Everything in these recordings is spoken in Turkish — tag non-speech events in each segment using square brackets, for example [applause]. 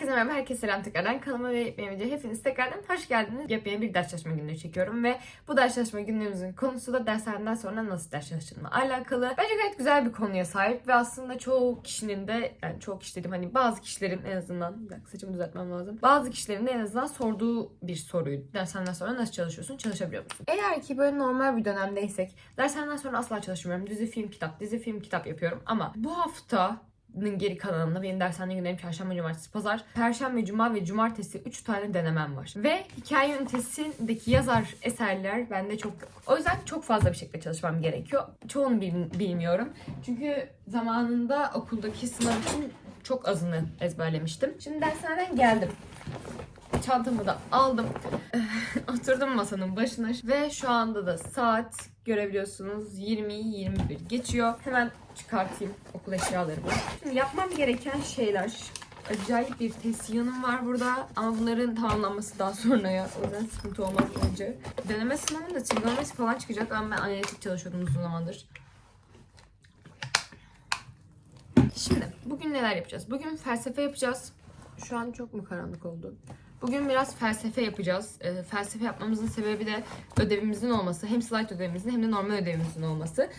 Herkese merhaba, herkese selam tekrardan. Kanalıma ve benim videoya hepiniz tekrardan hoş geldiniz. Yepyeni bir ders çalışma günleri çekiyorum ve bu ders çalışma günlerimizin konusu da derslerden sonra nasıl ders çalıştığımla alakalı. Bence gayet güzel bir konuya sahip ve aslında çoğu kişinin de, yani çoğu kişi dedim hani bazı kişilerin en azından, bir dakika saçımı düzeltmem lazım. Bazı kişilerin de en azından sorduğu bir soruydu. Derslerden sonra nasıl çalışıyorsun, çalışabiliyor musun? Eğer ki böyle normal bir dönemdeysek, derslerden sonra asla çalışmıyorum. Dizi, film, kitap, dizi, film, kitap yapıyorum. Ama bu hafta geri kalanında benim dershane günlerim çarşamba, cumartesi, pazar, perşembe, cuma ve cumartesi 3 tane denemem var. Ve hikaye ünitesindeki yazar eserler bende çok yok. O yüzden çok fazla bir şekilde çalışmam gerekiyor. Çoğunu bil- bilmiyorum. Çünkü zamanında okuldaki sınav için çok azını ezberlemiştim. Şimdi dershaneden geldim. Çantamı da aldım. Oturdum masanın başına ve şu anda da saat görebiliyorsunuz 20'yi 21 geçiyor. Hemen çıkartayım okul eşyalarımı. Şimdi yapmam gereken şeyler acayip bir test yanım var burada ama bunların tamamlanması daha sonraya o yüzden sıkıntı olmaz bence. Deneme sınavında trigonometri falan çıkacak ama ben analitik çalışıyordum uzun zamandır. Şimdi bugün neler yapacağız? Bugün felsefe yapacağız. Şu an çok mu karanlık oldu? Bugün biraz felsefe yapacağız. Ee, felsefe yapmamızın sebebi de ödevimizin olması. Hem slide ödevimizin hem de normal ödevimizin olması.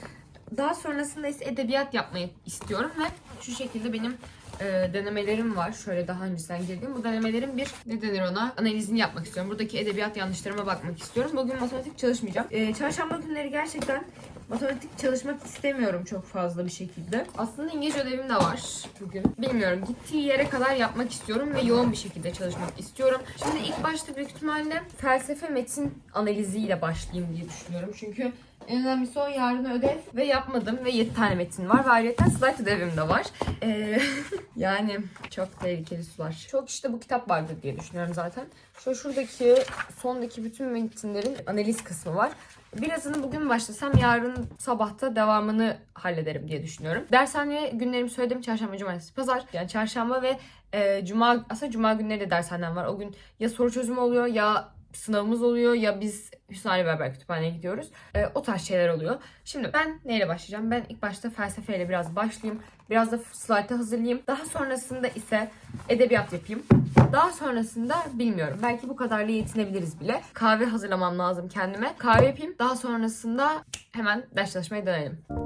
Daha sonrasında ise edebiyat yapmayı istiyorum ve şu şekilde benim e, denemelerim var. Şöyle daha öncesinden girdim. Bu denemelerin bir ne denir ona analizini yapmak istiyorum. Buradaki edebiyat yanlışlarıma bakmak istiyorum. Bugün matematik çalışmayacağım. Ee, çarşamba günleri gerçekten matematik çalışmak istemiyorum çok fazla bir şekilde. Aslında İngilizce ödevim de var bugün. Bilmiyorum gittiği yere kadar yapmak istiyorum ve yoğun bir şekilde çalışmak istiyorum. Şimdi ilk başta büyük ihtimalle felsefe metin analiziyle başlayayım diye düşünüyorum. Çünkü en önemlisi o yarın ödev ve yapmadım ve 7 tane metin var ve ayrıca slide ödevim de var. Ee, [laughs] yani çok tehlikeli sular. Çok işte bu kitap vardır diye düşünüyorum zaten. Şu şuradaki sondaki bütün metinlerin analiz kısmı var. Birazını bugün başlasam yarın sabahta devamını hallederim diye düşünüyorum. Dershane günlerimi söyledim. Çarşamba, cumartesi, pazar. Yani çarşamba ve e, cuma aslında cuma günleri de dershanem var. O gün ya soru çözümü oluyor ya sınavımız oluyor ya biz Hüsnü Ali Berber Kütüphane'ye gidiyoruz. E, o tarz şeyler oluyor. Şimdi ben neyle başlayacağım? Ben ilk başta felsefeyle biraz başlayayım. Biraz da slaytı hazırlayayım. Daha sonrasında ise edebiyat yapayım. Daha sonrasında bilmiyorum. Belki bu kadarla yetinebiliriz bile. Kahve hazırlamam lazım kendime. Kahve yapayım. Daha sonrasında hemen ders çalışmaya dönelim.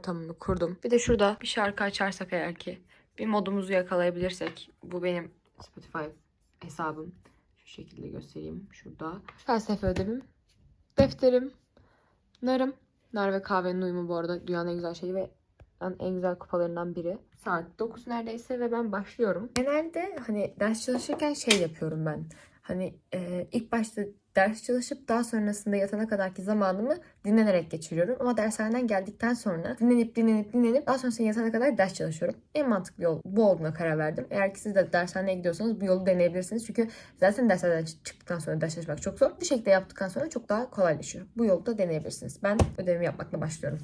Ortamını kurdum. Bir de şurada bir şarkı açarsak eğer ki bir modumuzu yakalayabilirsek bu benim Spotify hesabım. Şu şekilde göstereyim şurada. Felsefe ödevim, defterim, narım. Nar ve kahvenin uyumu bu arada dünyanın en güzel şeyi ve dünyanın en güzel kupalarından biri. Saat 9 neredeyse ve ben başlıyorum. Genelde hani ders çalışırken şey yapıyorum ben. Hani e, ilk başta ders çalışıp daha sonrasında yatana kadarki zamanımı dinlenerek geçiriyorum. Ama dershaneden geldikten sonra dinlenip dinlenip dinlenip daha sonrasında yatana kadar ders çalışıyorum. En mantıklı yol bu olduğuna karar verdim. Eğer ki siz de dershaneye gidiyorsanız bu yolu deneyebilirsiniz. Çünkü zaten dershaneden çı- çıktıktan sonra ders çalışmak çok zor. Bu şekilde yaptıktan sonra çok daha kolaylaşıyor. Bu yolu da deneyebilirsiniz. Ben ödevimi yapmakla başlıyorum.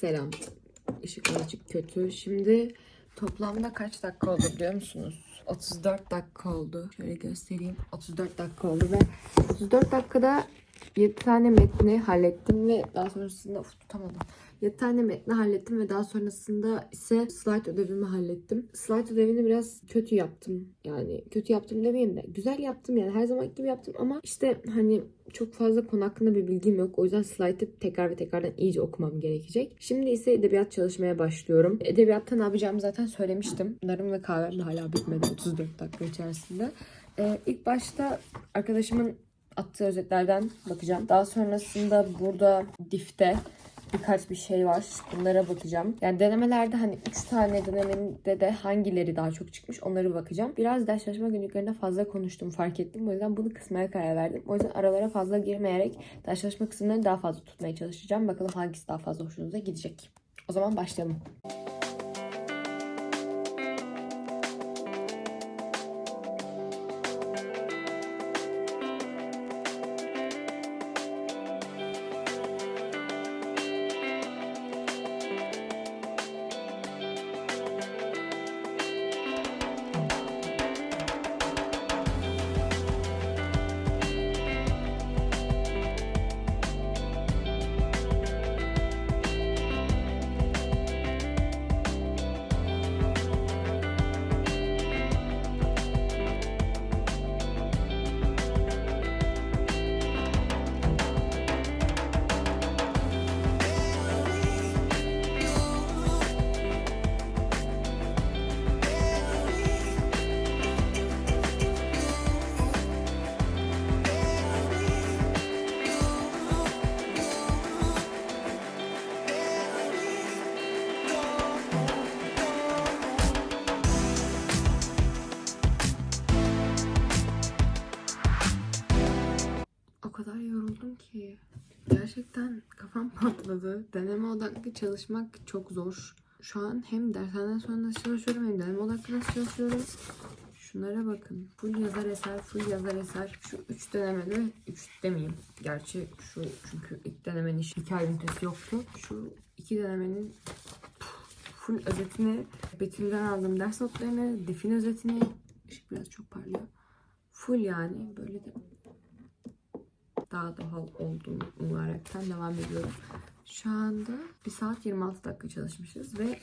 Selam. Işık azıcık kötü. Şimdi Toplamda kaç dakika oldu biliyor musunuz? 34 dakika oldu. Şöyle göstereyim. 34 dakika oldu ve 34 dakikada 7 tane metni hallettim ve daha sonrasında tutamadım. 7 tane metni hallettim ve daha sonrasında ise slide ödevimi hallettim. Slide ödevini biraz kötü yaptım. Yani kötü yaptım demeyeyim de güzel yaptım yani her zaman gibi yaptım ama işte hani çok fazla konu hakkında bir bilgim yok. O yüzden slide'ı tekrar ve tekrardan iyice okumam gerekecek. Şimdi ise edebiyat çalışmaya başlıyorum. Edebiyatta ne yapacağımı zaten söylemiştim. Narım ve kahvem de hala bitmedi 34 dakika içerisinde. Ee, ilk başta arkadaşımın attığı özetlerden bakacağım. Daha sonrasında burada difte birkaç bir şey var. Bunlara bakacağım. Yani denemelerde hani 3 tane denemede de hangileri daha çok çıkmış onları bakacağım. Biraz ders çalışma günlüklerinde fazla konuştum fark ettim. O yüzden bunu kısmaya karar verdim. O yüzden aralara fazla girmeyerek ders çalışma kısımlarını daha fazla tutmaya çalışacağım. Bakalım hangisi daha fazla hoşunuza gidecek. O zaman başlayalım. Ki. Gerçekten kafam [laughs] patladı. Deneme odaklı çalışmak çok zor. Şu an hem dershaneden sonra çalışıyorum hem deneme odaklı çalışıyorum. Şunlara bakın. Full yazar eser, full yazar eser. Şu üç denemede, üç demeyeyim. Gerçi şu çünkü ilk denemenin hiç hikaye ünitesi yoktu. Şu iki denemenin full özetini, Betül'den aldığım ders notlarını, difin özetini, ışık biraz çok parlıyor. Full yani böyle de daha doğal olduğunu umaraktan devam ediyorum. Şu anda 1 saat 26 dakika çalışmışız ve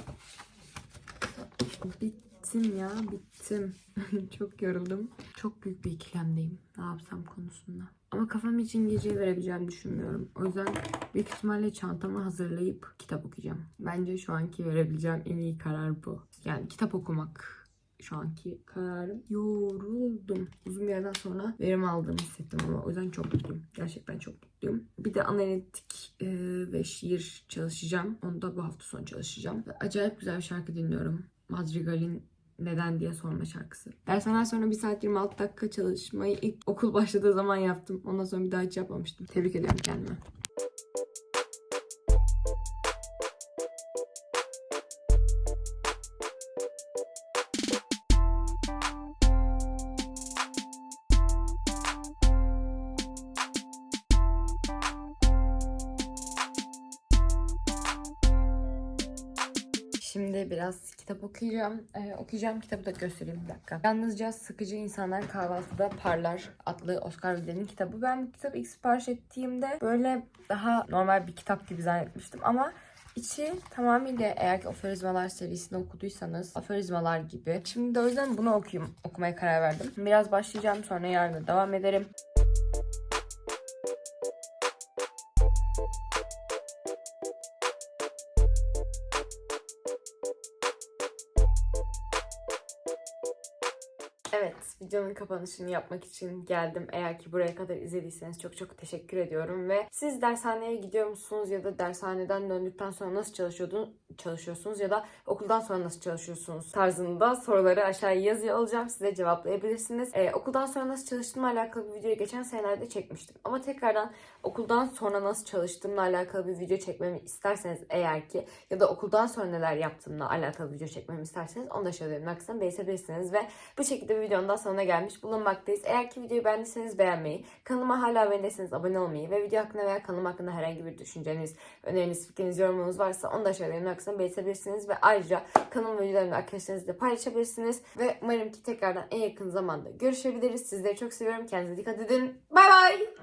bittim ya bittim. [laughs] Çok yoruldum. Çok büyük bir ikilemdeyim. Ne yapsam konusunda. Ama kafam için geceyi verebileceğimi düşünmüyorum. O yüzden büyük ihtimalle çantamı hazırlayıp kitap okuyacağım. Bence şu anki verebileceğim en iyi karar bu. Yani kitap okumak şu anki kararım. Yoruldum. Uzun bir yerden sonra verim aldığımı hissettim ama o yüzden çok mutluyum. Gerçekten çok mutluyum. Bir de analitik e, ve şiir çalışacağım. Onu da bu hafta sonu çalışacağım. Ve acayip güzel bir şarkı dinliyorum. Madrigal'in neden diye sorma şarkısı. Dershaneden sonra 1 saat 26 dakika çalışmayı ilk okul başladığı zaman yaptım. Ondan sonra bir daha hiç yapmamıştım. Tebrik ediyorum kendime. Şimdi biraz kitap okuyacağım. Ee, okuyacağım kitabı da göstereyim bir dakika. Yalnızca Sıkıcı İnsanlar Kahvaltıda Parlar adlı Oscar Wilde'nin kitabı. Ben bu kitabı ilk sipariş ettiğimde böyle daha normal bir kitap gibi zannetmiştim ama içi tamamıyla eğer ki aforizmalar serisini okuduysanız aforizmalar gibi. Şimdi de o yüzden bunu okuyayım. Okumaya karar verdim. Biraz başlayacağım sonra yarın devam ederim. Evet, videonun kapanışını yapmak için geldim. Eğer ki buraya kadar izlediyseniz çok çok teşekkür ediyorum ve siz dershaneye gidiyor musunuz ya da dershaneden döndükten sonra nasıl çalışıyordun, çalışıyorsunuz ya da okuldan sonra nasıl çalışıyorsunuz tarzında soruları aşağıya yazıyor olacağım. Size cevaplayabilirsiniz. Ee, okuldan sonra nasıl çalıştığımla alakalı bir videoyu geçen senelerde çekmiştim. Ama tekrardan okuldan sonra nasıl çalıştığımla alakalı bir video çekmemi isterseniz eğer ki ya da okuldan sonra neler yaptığımla alakalı bir video çekmemi isterseniz onu da aşağıya kısmına belirtebilirsiniz ve bu şekilde videonun daha sonuna gelmiş bulunmaktayız. Eğer ki videoyu beğendiyseniz beğenmeyi, kanalıma hala abone değilseniz abone olmayı ve video hakkında veya kanalım hakkında herhangi bir düşünceniz, öneriniz, fikriniz, yorumunuz varsa onu da aşağıya kısmına kısmına belirtebilirsiniz. Ve ayrıca kanalımın videolarını arkadaşlarınızla paylaşabilirsiniz. Ve umarım ki tekrardan en yakın zamanda görüşebiliriz. Sizleri çok seviyorum. Kendinize dikkat edin. Bay bay.